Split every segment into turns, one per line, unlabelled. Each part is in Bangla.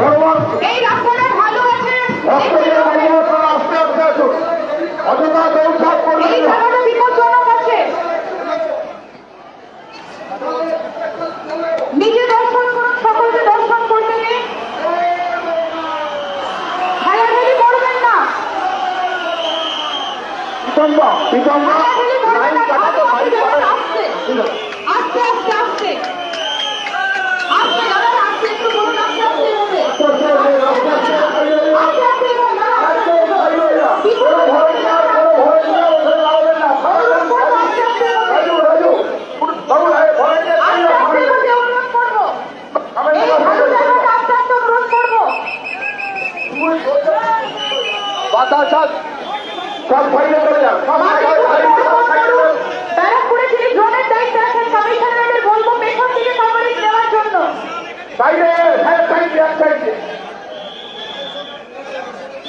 ধর্মার
এই রাস্তাটা ভালো আছে
ভক্তদের মধ্যে আপনারা আস্তে আস্তে আসুন অযথা দৌড়ঝাঁপ করবেন
এই
না
জায়গাটা বিপজ্জনক আছে নিজে দর্শন করুন সকলকে দর্শন করতে দিন ঠেলাঠেলি করবেন না
পিতম্বা পিতম্বা
ঠেলাঠেলি করবেন
লাইন
না
কাটাতে
আস্তে
ভারী
আস্তে
করে
আস্তে আস্তে আস্তে আস্তে দাদা আস্তে একটু বলুন আস্তে আস্তে হবে আস্তে আস্তে এগোন, দাদা। আস্তে আস্তে এগোতে অনুরোধ করব এই ভালো জায়গাটা আস্তে আস্তে অনুরোধ করব
সব বাইরে চলে যান সব বাইরে বাইরে সব বাইরে
ব্যারাকপুরে যিনি ড্রোনের দায়িত্বে আছেন কমিশনারের বলব পেছন থেকে কভারেজ নেওয়ার জন্য
সাইডে সাইড সাইড এক সাইডে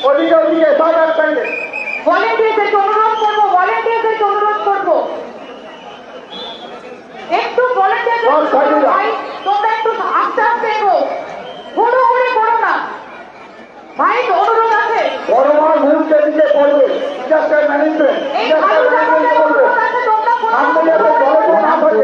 ওদিকে ওদিকে সব এক সাইডে
ভলেন্টিয়ারদেরকে অনুরোধ করব ভলেন্টিয়ারদেরকে অনুরোধ করব একটু
সব সাইডে
ভলেন্টিয়ারদের
যাও।
ভাই তোমরা একটু আস্তে আস্তে এগো হুড়োহুড়ি করো না ভাই অনুরোধ আছে
বড় বড় মুহূর্তে দিকে পড়বে ডিজাস্টার ম্যানেজমেন্ট
এই
ডিজাস্টার
ভালো
ম্যানেজমেন্ট
জায়গাটায়
করবে
অনুরোধ আছে তোমরা
সামনে যাতে জলে কোনো না থাকে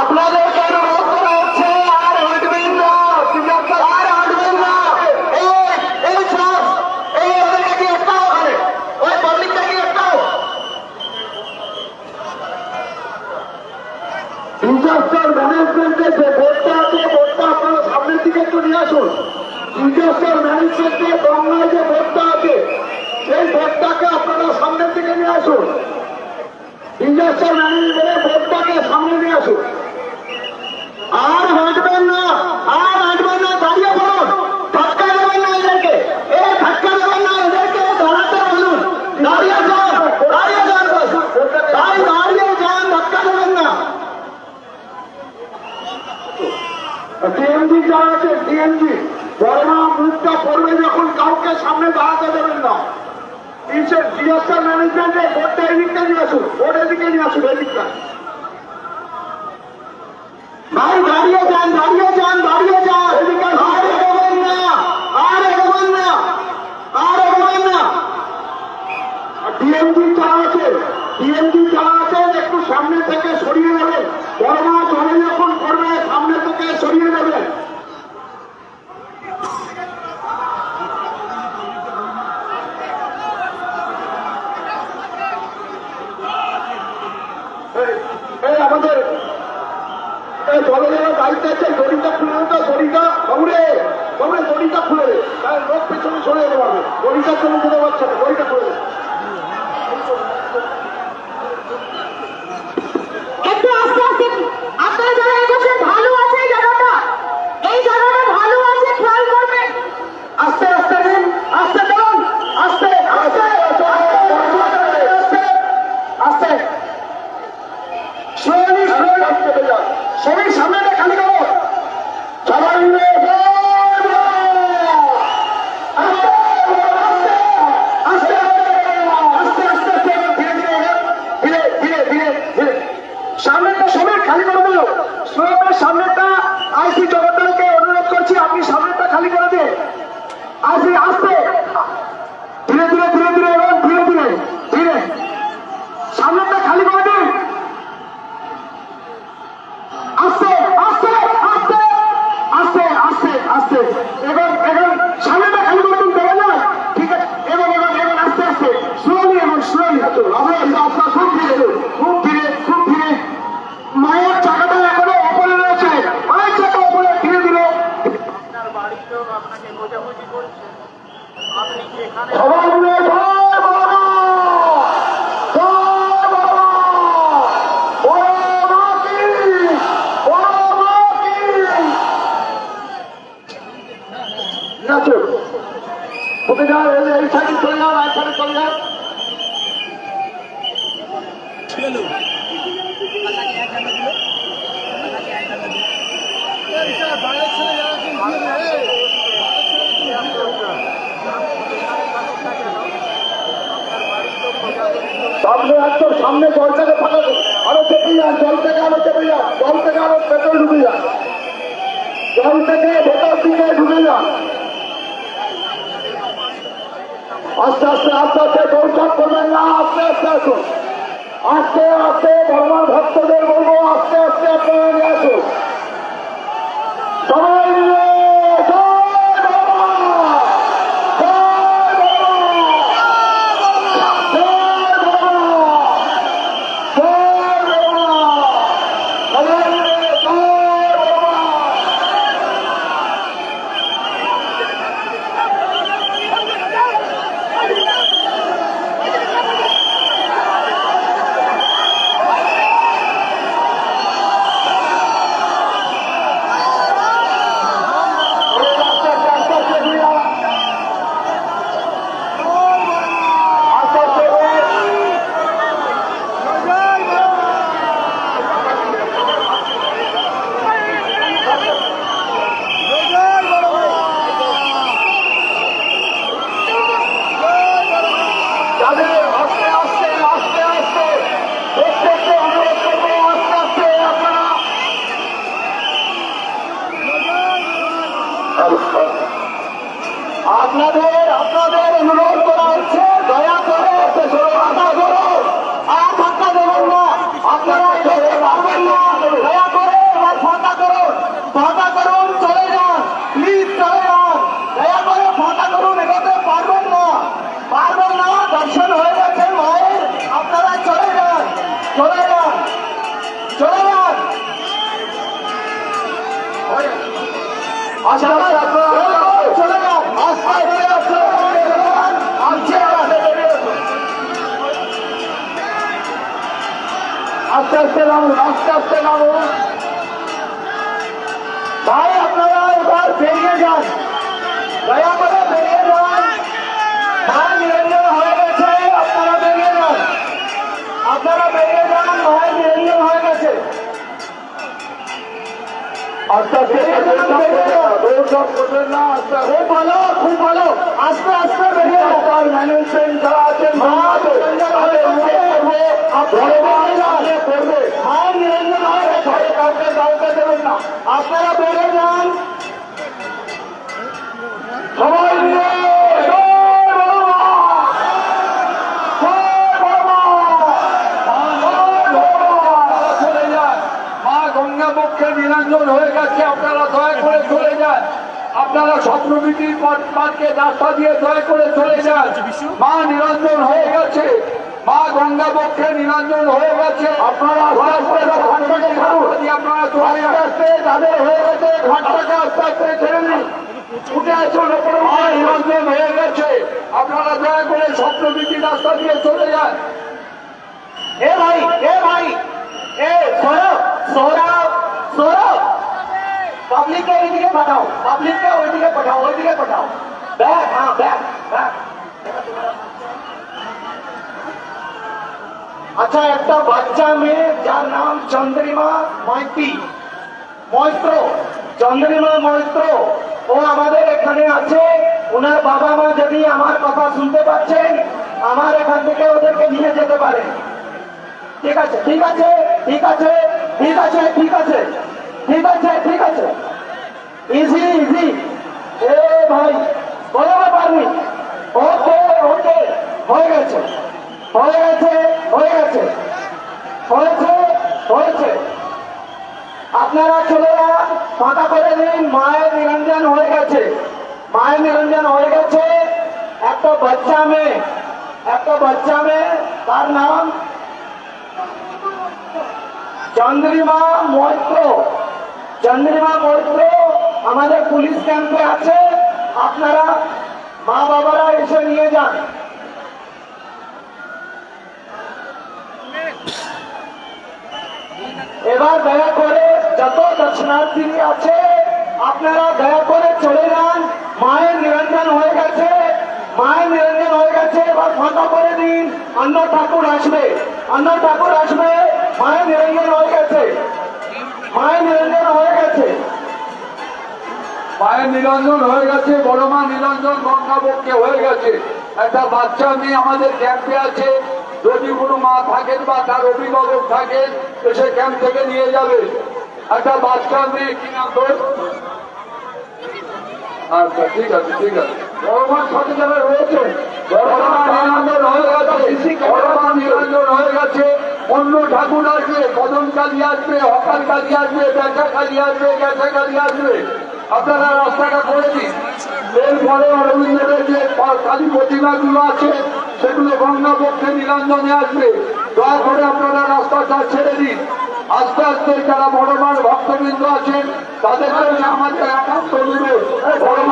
আপনাদেরকে অনুরোধ আর হাঁটবেন না আর হাঁটবেন না। এই শ্বাস এই ম্যানেজমেন্টের যে নিয়ে আসুন। ডিজাস্টার ম্যানেজমেন্টের গঙ্গায় যে বোর্ডটা আছে, সেই বোর্ডটাকে আপনারা সামনের দিকে নিয়ে আসুন। ডিজাস্টার ম্যানেজমেন্টের সামনে দাঁড়াতে বলুন। না। যখন কাউকে সামনে দাঁড়াতে দেবেন না। ডিএসআর ম্যানেজমেন্টের বোর্ডটা এদিকটা নিয়ে আসুন বোর্ড এদিকে নিয়ে আসুন এদিকটা ভাই দাঁড়িয়ে যান দাঁড়িয়ে যান দাঁড়িয়ে যান। এদিকে আর এগোবেন না। আর এগোবেন না। আর এগোবেন না। ডিএমজি যারা আছে ডিএমজি যারা আছেন একটু সামনে থেকে সরিয়ে নেবেন বর্মা জলে যখন করবে সামনে থেকে সরিয়ে নেবেন
দলে যারা দায়িত্বে আছে দড়িটা খুলে দেবে দড়িটা কংগ্রে কংগ্রেস দড়িটা খুলে দেবে তাহলে লোক পেছনে সরে যেতে পারবে দড়িটার জন্য যেতে পারছে না দড়িটা খুলে দেবে সবাই সামনে খালি করো। আল্লাহ আস্তে আস্তে আস্তে আস্তে দৌড়ঝাপ করবেন না, আস্তে আস্তে আসুন। আস্তে আস্তে ধর্মার ভক্তদের বলব, আস্তে আস্তে আপনারা আসুন। নামো রাস্তাতে আস্তে নামো। আপনারা এবার বেরিয়ে যান। দয়া করে বেরিয়ে যান। ভাই নিরঞ্জন হয়ে গেছে আপনারা বেরিয়ে যান। আপনারা বেরিয়ে যান ভাই নিরঞ্জন হয়ে গেছে। আস্তে আস্তে ভালো খুব ভালো। আস্তে আস্তে আপনারা বেড়ে যান।
পক্ষে নিরঞ্জন হয়ে গেছে আপনারা দয়া করে চলে যান। আপনারা স্বপ্নবীতির পার্কে রাস্তা দিয়ে দয়া করে চলে যান। মা নিরঞ্জন হয়ে গেছে। মা গঙ্গা পক্ষে নিরঞ্জন হয়ে গেছে।
আপনারা
যান
আস্তে যাদের হয়ে গেছে ঘাটটাকে আস্তে আস্তে ছেড়ে দিন উঠে আসুন ওপরে
মা
উঠে আসুন।
নিরঞ্জন হয়ে গেছে আপনারা দয়া করে স্বপ্নবীতি রাস্তা দিয়ে চলে যান
এ ভাই এ ভাই এ সৌরভ সৌরভ সৌরভ পাবলিককে ওইদিকে পাঠাও পাবলিককে ওইদিকে পাঠাও ওইদিকে পাঠাও ব্যাগ হ্যাঁ ব্যাগ ব্যাগ আচ্ছা একটা বাচ্চা মেয়ে যার নাম চন্দ্রিমা মাইতি মৈত্র চন্দ্রিমা মৈত্র ও আমাদের এখানে আছে। ওনার বাবা মা যদি আমার কথা শুনতে পাচ্ছেন, আমার এখান থেকে ওদেরকে নিয়ে যেতে পারে। ঠিক আছে ঠিক আছে ঠিক আছে ঠিক আছে ঠিক আছে ঠিক আছে ঠিক আছে। ইজি ইজি এ ভাই ব্যাপার নেই ওকে ওকে, হয়ে গেছে হয়ে গেছে হয়ে গেছে, হয়েছে হয়েছে। আপনারা ছেলেরা কথা করে দিন মায়ের নিরঞ্জন হয়ে গেছে। মায়ের নিরঞ্জন হয়ে গেছে। একটা বাচ্চা মেয়ে, একটা বাচ্চা মেয়ে, তার নাম চন্দ্রিমা মৈত্র। চন্দ্রিমা মৈত্র আমাদের পুলিশ ক্যাম্পে আছে। আপনারা মা বাবারা এসে নিয়ে যান। এবার দয়া করে দর্শনার্থী আছে। আপনারা দয়া করে চলে যান। মায়ের নিরঞ্জন হয়ে গেছে। মায়ের নিরঞ্জন হয়ে গেছে। এবার ফাঁকা করে দিন। অন্য ঠাকুর আসবে। অন্য ঠাকুর আসবে। মায়ের নিরঞ্জন হয়ে গেছে। মায়ের নিরঞ্জন হয়ে গেছে।
মায়ের নিরঞ্জন হয়ে গেছে। বড় মা নিরঞ্জন গঙ্গা পক্ষে হয়ে গেছে। একটা বাচ্চা মেয়ে আমাদের ক্যাম্পে আছে। যদি কোনো মা থাকেন বা তার অভিভাবক থাকেন, তো সে ক্যাম্প থেকে নিয়ে যাবে। একটা বাচ্চা মেয়ে কি নাম আচ্ছা ঠিক আছে ঠিক আছে। অন্য ঠাকুর আসবে, কদম কালী আসবে হকার কালী আসবে বেচা কালী আসবে গ্যাসা কালী আসবে। আপনারা রাস্তাটা করে দিন। এরপরে অরবিন্দের যে কালী প্রতিমাগুলো আছে, সেগুলো গঙ্গা পক্ষে নিরঞ্জনে আসবে। দয়া করে আপনারা রাস্তাটা ছেড়ে দিন। আস্তে আস্তে যারা বড় মার ভক্তবৃন্দ আছেন, তাদের জন্য আমাদের একান্ত অনুরোধ বড়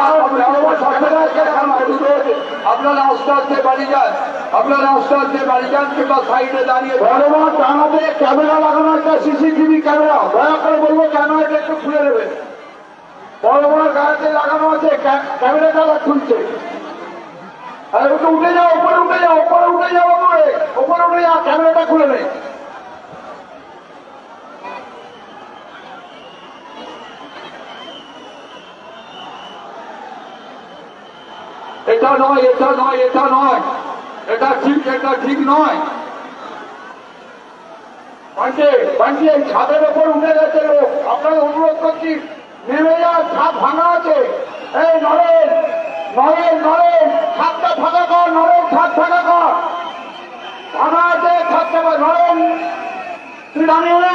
আপনারা আস্তে আস্তে বাড়ি যান। আপনারা আস্তে আস্তে বাড়ি যান কিংবা সাইডে দাঁড়িয়ে
বড় মা টানাতে ক্যামেরা লাগানো একটা সিসিটিভি ক্যামেরা। দয়া করে বলব, কেন এটা একটু খুলে দেবে বড় বড় গাড়িতে লাগানো আছে, ক্যা- ক্যামেরাটা খুলছে। উঠে যাও, উপরে উঠে যাও, উপরে উঠে যাও, উপরে। উপরে উঠে যাও, ক্যামেরাটা খুলে নেই
এটা নয়, এটা নয় এটা নয়। এটা ঠিক এটা ঠিক নয়।
পান্ডে পান্ডে, এই ছাদের ওপর উঠে গেছে লোক আপনার অনুরোধ করছি, নেমে যান, ছাদ ভাঙা আছে। এই নরেন নরেন নরেন, ছাদটা ফাঁকা কর, নরেন, ছাদ ফাঁকা কর। ভাঙা আছে, ছাদটা নরেন, তুই দাঁড়িয়ে নে।